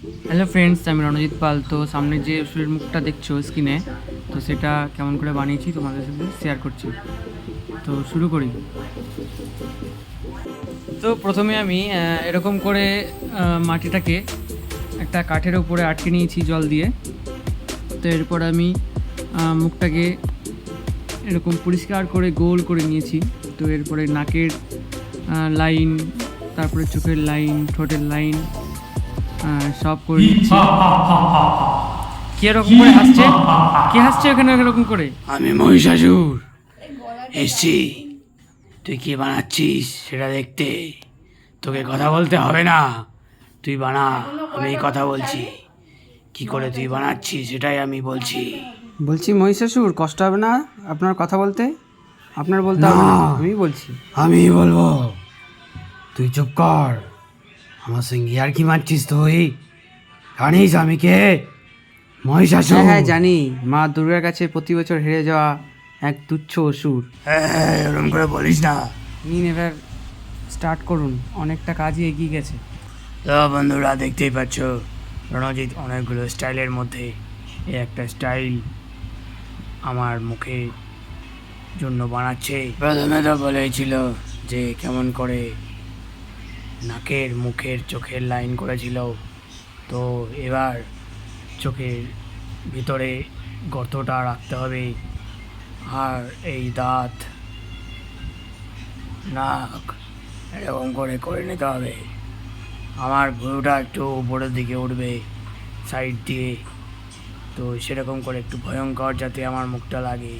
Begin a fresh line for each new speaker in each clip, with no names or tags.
Hello friends আমি রণজিৎ পাল। তো সামনে যে অসুরের মুখটা দেখছ স্ক্রিনে তো সেটা কেমন করে বানিয়েছি তোমাদের সাথে শেয়ার করছি। তো শুরু করি। তো প্রথমে আমি এরকম করে মাটিটাকে একটা কাঠের উপরে আটকে নিয়েছি জল দিয়ে। তো এরপর আমি মুখটাকে এরকম পরিষ্কার করে গোল করে নিয়েছি। তো এরপরে নাকের লাইন তারপরে চোখের লাইন ঠোঁটের লাইন সব করে নিচ্ছি কি এরকম করে হাসছে কে হাসছে ওখানে এরকম করে?
আমি মহিষাসুর। এসছি। তুই কি বানাচ্ছিস সেটা দেখতে? তোকে কথা বলতে হবে না। তুই বানা আমি কথা বলছি। কি করে তুই বানাচ্ছিস সেটাই আমি বলছি।
বলছি মহিষাসুর কষ্ট হবে না আপনার কথা বলতে? আপনার বলতে আমি বলছি।
আমি বলব। তুই চুপ কর। আমার সঙ্গে আর কি মারছিস তুই? জানিস আমি কে? মহিষাসুর।
হ্যাঁ হ্যাঁ জানি। মা দুর্গার কাছে প্রতি বছর হেরে যাওয়া এক তুচ্ছ অসুর।
হ্যাঁ এরকম করে বলিস না।
নিন এবার স্টার্ট করুন। অনেকটা কাজই এগিয়ে গেছে।
তো বন্ধুরা দেখতেই পাচ্ছ রণজিৎ অনেকগুলো স্টাইলের মধ্যে এই একটা স্টাইল আমার মুখে জন্য বানাচ্ছে। প্রথমে তো বলেছিল যে কেমন করে নাকের, মুখের, চোখের লাইন করেছিল। তো এবার চোখের ভিতরে গর্তটা রাখতে হবে। আর এই দাঁত, নাক এরকম করে করে নিতে হবে। আমার ভুরুটা একটু উপরের দিকে উঠবে সাইড দিয়ে। তো সেরকম করে একটু ভয়ঙ্কর যাতে আমার মুখটা লাগে।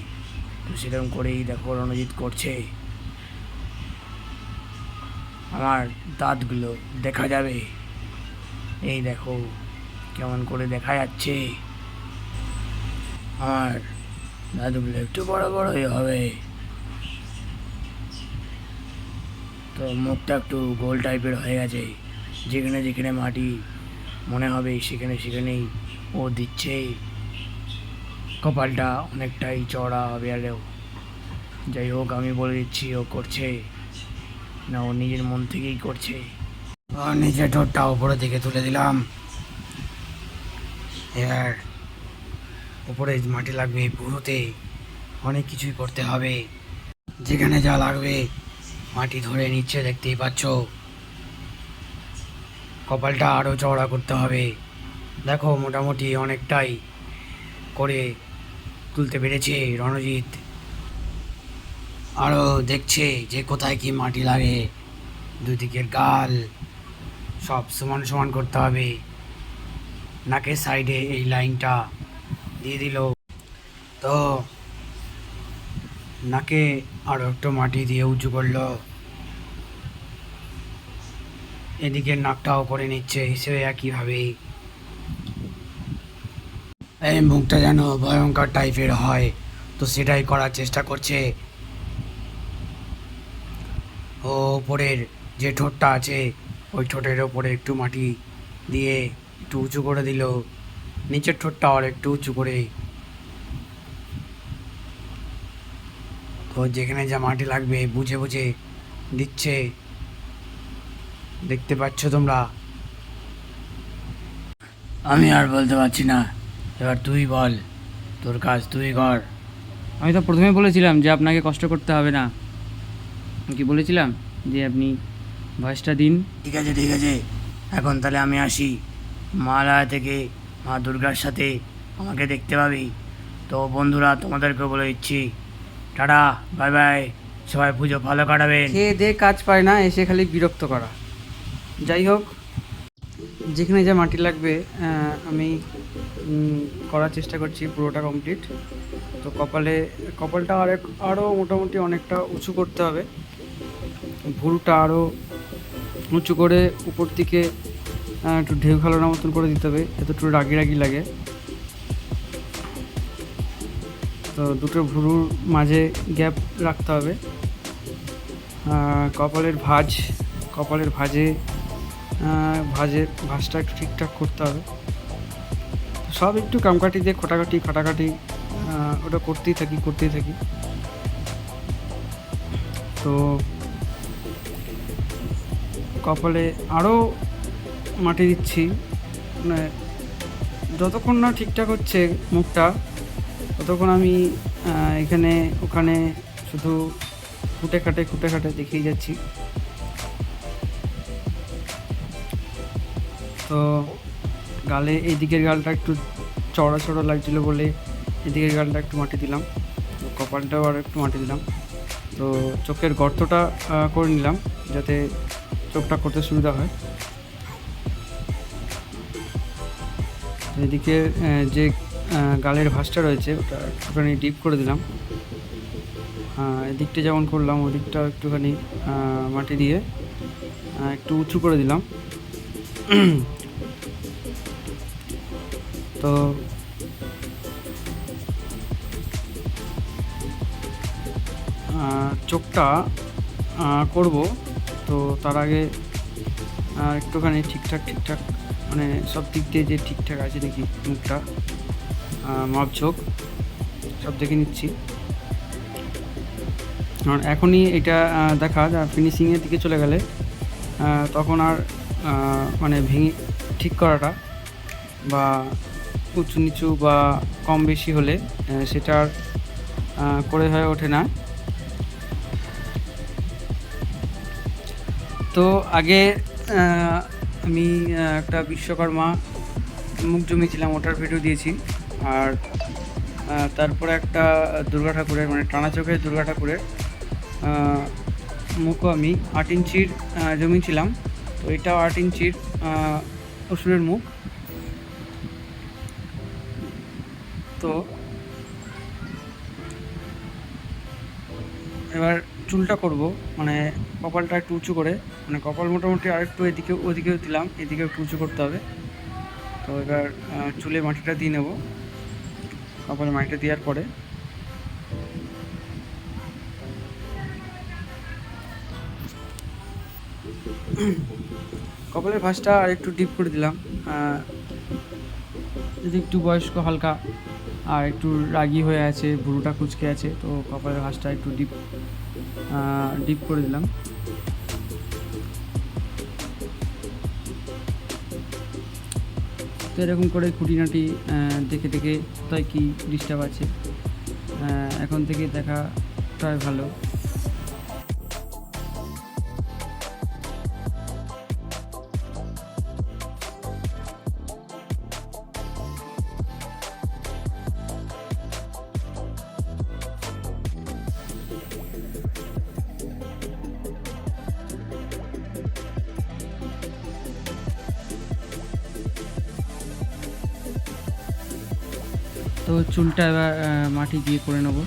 তো সেরকম করেই দেখো রণজিৎ করছে। আমার দাঁতগুলো দেখা যাবে। এই দেখো, কেমন করে দেখা যাচ্ছে। আমার দাঁতগুলো একটু বড় বড়ই হবে। তো মুখটা একটু গোল টাইপের হয়ে গেছে। যেখানে যেখানে মাটি মনে হবে, সেখানে সেখানেই ও দিচ্ছে। কপালটা অনেকটাই চড়া হবে আরেও যাই হোক, আমি বলে দিচ্ছি, ও করছে। না ও নিজের মন থেকেই করছে। নিজের ঠোঁটটা উপরের দিকে তুলে দিলাম। এবার উপরে মাটি লাগবে পুরোতে। অনেক কিছুই করতে হবে। যেখানে যা লাগবে, মাটি ধরে নিচ্ছে দেখতেই পাচ্ছ। কপালটা আরও চওড়া করতে হবে। দেখো, মোটামুটি অনেকটাই করে তুলতে পেরেছে রণজিৎ। আরও দেখছে যে কোথায় কি মাটি লাগে। দুদিকের গাল, সব সমান সমান করতে হবে। নাকের সাইডে এই লাইনটা দিয়ে দিল। তো নাকে আরও একটু মাটি দিয়ে উঁচু করল। এদিকে নাকটাও করে নিচ্ছে হিসেবে একইভাবে। এই মুখটা যেন ভয়ঙ্কর টাইপের হয়, তো সেটাই করার চেষ্টা করছে ও ওপরের যে ঠোঁটটা আছে, ওই ঠোঁটের ওপরে একটু মাটি দিয়ে একটু উঁচু করে দিল। নিচের ঠোঁটটা আর একটু উঁচু করে। তো যেখানে যা মাটি লাগবে, বুঝে বুঝে দিচ্ছে। দেখতে পাচ্ছ তোমরা? আমি আর বলতে পারছি না। এবার তুই বল, তোর কাজ তুই কর।
আমি তো প্রথমে বলেছিলাম যে আপনাকে কষ্ট করতে হবে না। কি বলেছিলাম? যে আপনি ভয়েসটা দিন।
ঠিক আছে ঠিক আছে। এখন তাহলে আমি আসি। মালয়া থেকে মা দুর্গার সাথে আমাকে দেখতে পাবি। তো বন্ধুরা তোমাদেরকে বলে দিচ্ছি। Tata bye bye. সবাই পুজো ভালো কাটাবেন।
খেয়ে দে কাজ পায় না এসে খালি বিরক্ত করা। যাই হোক যেখানে যা মাটি লাগবে আমি করার চেষ্টা করছি পুরোটা কমপ্লিট তো কপালে কপালটা আরেক আরও মোটামুটি অনেকটা উঁচু করতে হবে। ভুরুটা আরও উঁচু করে উপর দিকে একটু ঢেউ খেলানোর মতন করে দিতে হবে এত একটু রাগি রাগি লাগে। তো দুটো ভুরুর মাঝে গ্যাপ রাখতে হবে। কপালের ভাঁজ, কপালের ভাঁজে ভাঁজের ভাঁজটা একটু ঠিকঠাক করতে হবে। সব একটু কামকাটি দিয়ে খোটাকাটি খাটাকাটি ওটা করতেই থাকি করতেই থাকি। তো কপালে আরও মাটি দিচ্ছি। মানে যতক্ষণ না ঠিকঠাক হচ্ছে মুখটা, ততক্ষণ আমি এখানে, ওখানে শুধু খুঁটে খাটে খুঁটে খাটে দেখিয়ে যাচ্ছি। তো গালে এই দিকের গালটা একটু চড়া চড়া লাগছিল বলে এদিকের গালটা একটু মাটি দিলাম। কপালটাও আর একটু মাটি দিলাম। তো চোখের গর্তটা করে নিলাম যাতে চোখটা করতে সুবিধা হয়। এদিকে যে গালের ভাঁজটা রয়েছে, ওটা একটুখানি ডিপ করে দিলাম। এদিকটা যেমন করলাম, ওদিকটা একটুখানি মাটি দিয়ে একটু উঁচু করে দিলাম। তো চোখটা করব। তো তার আগে একটুখানি ঠিকঠাক ঠিকঠাক মানে সব দিক দিয়ে যে ঠিকঠাক আছে নাকি মুখটা আহ, মাপ চোখ সব দেখে নিচ্ছি। কারণ এখনই এটা দেখা যা ফিনিশিংয়ের দিকে চলে গেলে তখন আর মানে ভেঙে ঠিক করাটা বা উঁচু নিচু বা কম বেশি হলে সেটা আর করে হয়ে ওঠে না। তো আগে আমি একটা বিশ্বকর্মা মুখ জমিয়েছিলাম, ওটার ভিডিও দিয়েছি। আর তারপরে একটা দুর্গা ঠাকুরের মানে টানা চোখের দুর্গা ঠাকুরের মুখও আমি আট ইঞ্চির জমিয়েছিলাম। তো এটাও আট ইঞ্চির অসুরের মুখ। তো চুলটা করব মানে কপালটা একটু উঁচু করে মানে কপাল মোটামুটি আরেকটু এদিকে, ওদিকেও দিলাম এদিকে একটু উঁচু করতে হবে। তো এবার চুলে মাটিটা দিয়ে নেব, কপালে মাটিটা দেওয়ার পরে। কপালের ভাঁজটা আর একটু ডিপ করে দিলাম যদি একটু বয়স্ক হালকা, আর একটু রাগি হয়ে আছে ভুরুটা কুচকে আছে, তো কপালের ভাঁজটা একটু ডিপ ডিপ করে দিলাম। তো এরকম করে খুঁটিনাটি দেখে দেখে কোথায় কী ডিস্টার্ব আছে। এখন থেকে দেখা প্রায় ভালো। তো চুলটা এবার মাটি দিয়ে করে নেব।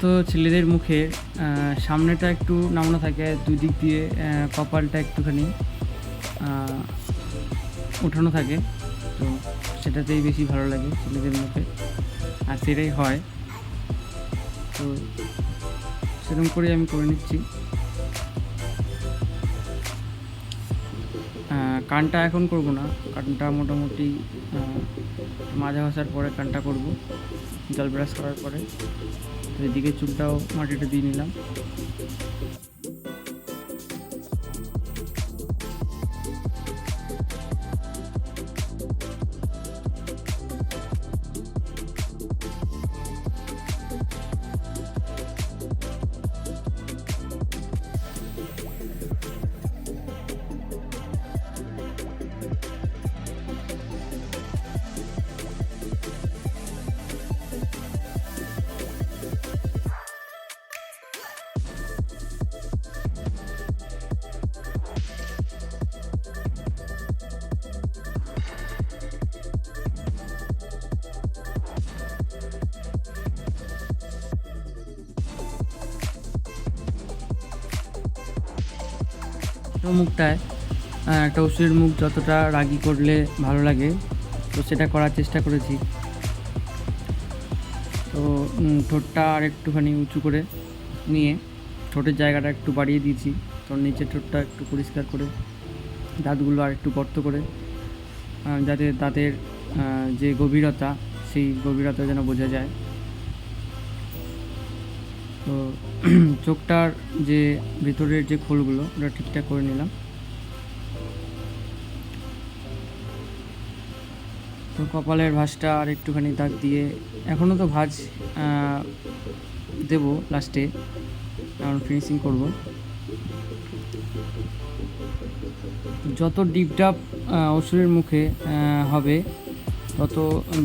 তো ছেলেদের মুখে সামনেটা একটু নামানো থাকে দুই দিক দিয়ে কপালটা একটুখানি উঠানো থাকে। তো সেটাতেই বেশি ভালো লাগে ছেলেদের মুখে। আর সেটাই হয়। তো সেরকম করে আমি করে নিচ্ছি। কানটা এখন করব না। কানটা মোটামুটি মাঝে ঘষার পরে কানটা করব। জল ব্রাশ করার পরে। তো এদিকে চুলটাও মাটিটা দিয়ে নিলাম। মুখটায় একটা ওষুধের মুখ যতটা রাগি করলে ভালো লাগে, তো সেটা করার চেষ্টা করেছি। তো ঠোঁটটা আর একটুখানি উঁচু করে নিয়ে ঠোঁটের জায়গাটা একটু বাড়িয়ে দিয়েছি। তো নিচের ঠোঁটটা একটু পরিষ্কার করে, দাঁতগুলো আর একটু গর্ত করে যাতে দাঁতের যে গভীরতা, সেই গভীরতা যেন বোঝা যায়। তো চোখটার যে ভেতরের যে খোলগুলো, ওটা ঠিকঠাক করে নিলাম। তো কপালের ভাঁজটা আর একটুখানি দাগ দিয়ে এখনও তো ভাঁজ দেবো লাস্টে এখন ফিনিশিং করব। যত ডিপ ডাপ অসুরের মুখে হবে, তত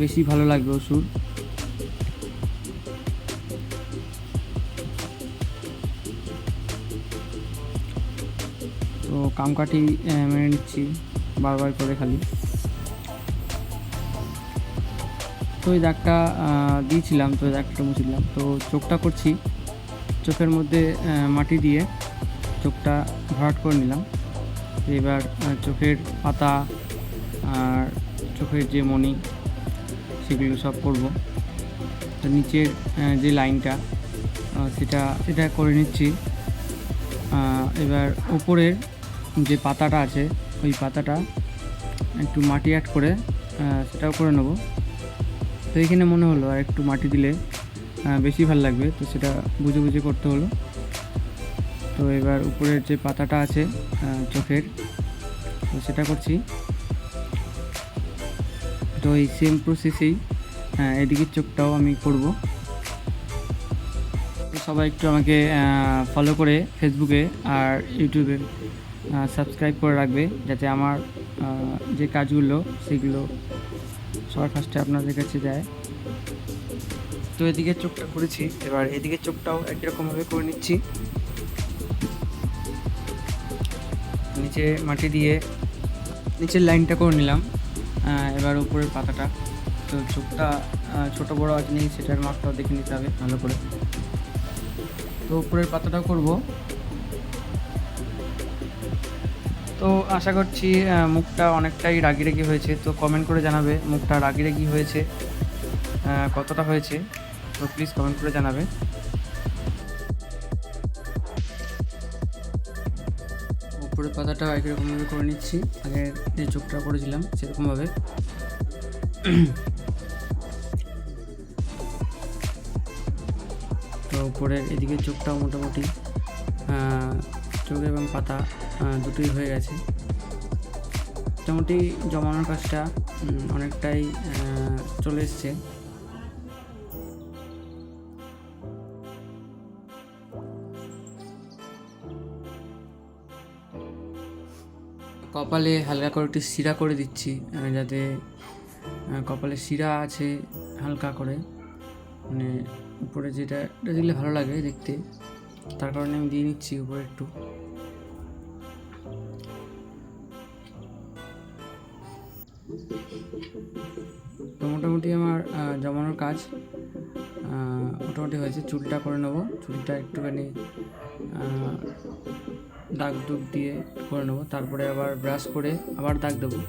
বেশি ভালো লাগবে অসুর। কামকাঠি মেরে নিচ্ছি বারবার করে খালি। তো ওই দাগটা দিয়েছিলাম, তো দাগটা মুছে দিলাম। তো চোখটা করছি, চোখের মধ্যে মাটি দিয়ে চোখটা ভরাট করে নিলাম। এবার চোখের পাতা আর চোখের যে মণি, সেগুলো সব করব। তো নিচের যে লাইনটা সেটা সেটা করে নিচ্ছি। এবার উপরের যে পাতাটা আছে, ওই পাতাটা একটু মাটি অ্যাড করে সেটাও করে নেব। তো এখানে মনে হলো আর একটু মাটি দিলে বেশি ভালো লাগবে। তো সেটা বুঝে বুঝে করতে হলো। তো এবার উপরের যে পাতাটা আছে চোখের, তো সেটা করছি। তো এই সেম প্রসেসেই এদিকের চোখটাও আমি করব। সবাই একটু আমাকে ফলো করে ফেসবুকে আর ইউটিউবে সাবস্ক্রাইব করে রাখবে যাতে আমার যে কাজগুলো, সেগুলো সবার ফার্স্টে আপনাদের কাছে যায়। তো এদিকে চোখটা করেছি, এবার এদিকে চোখটাও একই রকমভাবে করে নিচ্ছি। নিচে মাটি দিয়ে নিচের লাইনটা করে নিলাম। এবার উপরের পাতাটা। তো চোখটা ছোট বড় আছে নেই, সেটার মাপটাও দেখে নিতে হবে ভালো করে। তো উপরের পাতাটাও করব। তো আশা করছি মুখটা অনেকটাই রাগি রাগি হয়েছে। তো কমেন্ট করে জানাবে মুখটা রাগি রাগি হয়েছে কতটা হয়েছে। তো প্লিজ কমেন্ট করে জানাবে। উপরের পাতাটা একই রকমভাবে করে নিচ্ছি। আগে যে চোখটা করেছিলাম সেরকমভাবে। তো উপরের এদিকে চোখটাও মোটামুটি চোখ এবং পাতা দুটোই হয়ে গেছে। মোটামুটি জমানোর কাজটা অনেকটাই চলে এসছে। কপালে হালকা করে একটু শিরা করে দিচ্ছি যাতে কপালে শিরা আছে হালকা করে। মানে উপরে যেটা দিলে ভালো লাগে দেখতে, তার কারণে আমি দিয়ে নিচ্ছি উপরে একটু। কাজ। মোটামুটি হয়েছে, চুলটা করে নেব। চুলটা একটুখানি দাগ দুগ দিয়ে করে নেব। তারপরে আবার ব্রাশ করে আবার দাগ দেবো।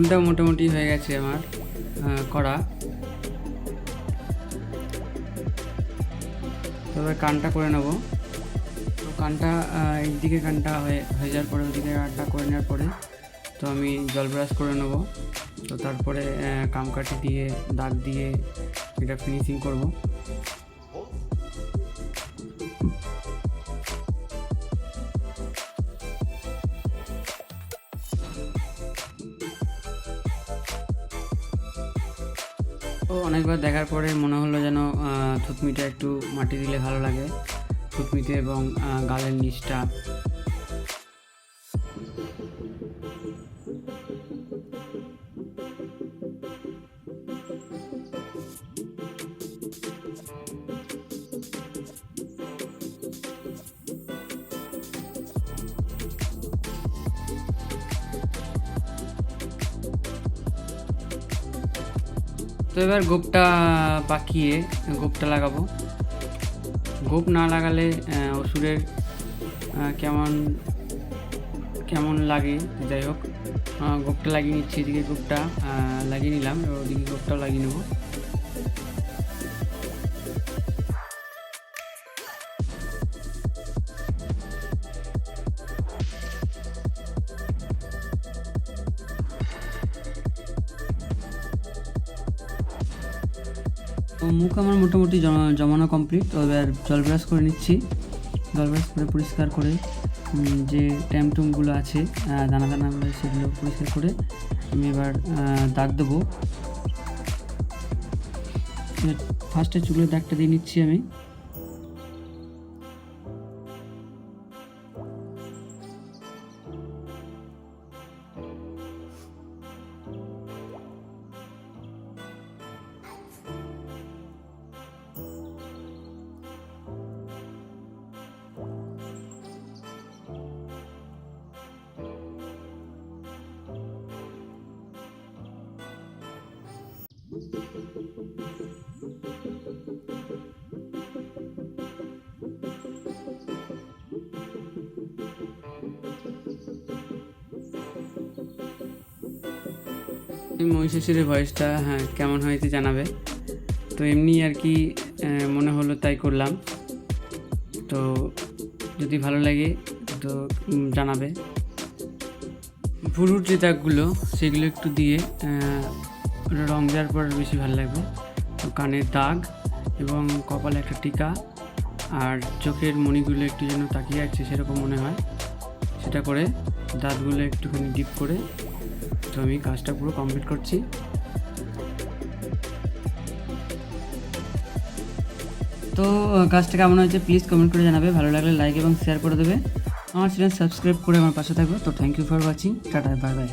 চুলটা মোটামুটি হয়ে গেছে আমার করা। তবে কানটা করে নেব। তো কানটা একদিকে কানটা হয়ে হয়ে যাওয়ার পরে ওইদিকে কানটা করে নেওয়ার পরে তো আমি জল ব্রাশ করে নেব। তো তারপরে কামকাঠি দিয়ে, দাগ দিয়ে এটা ফিনিশিং করব। অনেকবার দেখার পরে মনে হলো যেন থুতমিটা একটু মাটি দিলে ভালো লাগে। থুতমিতে এবং গালের নিচটা এবার গোপটা পাকিয়ে, গোপটা লাগাবো। গোপ না লাগালে ওষুধের কেমন কেমন লাগে? যাই হোক গোপটা লাগিয়ে নিচ্ছি এদিকে গোপটা লাগিয়ে নিলাম ওদিকে গোপটাও লাগিয়ে নেব। মুখ আমার মোটামুটি জমা- জমানো কমপ্লিট তো এবার জল ব্রাশ করে নিচ্ছি। জল ব্রাশ করে পরিষ্কার করে যে ট্যামটুমগুলো আছে দানা দানা সেগুলো পরিষ্কার করে আমি এবার দাগ দেবো। ফার্স্টে চুলের দাগটা দিয়ে নিচ্ছি আমি। মহিষাসুরের ভয়েসটা হ্যাঁ কেমন হয়েছে জানাবে। তো এমনি আর কি মনে হলো তাই করলাম। তো যদি ভালো লাগে, তো জানাবে। ভুরুর যে দাগগুলো সেগুলো একটু দিয়ে ওটা রং দেওয়ার পর বেশি ভালো লাগবে। তো কানের দাগ এবং কপালে একটা টিকা আর চোখের মণিগুলো একটু যেন তাকিয়ে আছে সেরকম মনে হয়। সেটা করে দাঁতগুলো একটুখানি ডিপ করে তো আমি কাজটা পুরো কমপ্লিট করছি। তো কাজটা কেমন হয়েছে প্লিজ কমেন্ট করে জানাবে। ভালো লাগলে লাইক এবং শেয়ার করে দেবে। আমার চ্যানেল সাবস্ক্রাইব করে আমার পাশে থাকবে। তো thank you for watching tata bye bye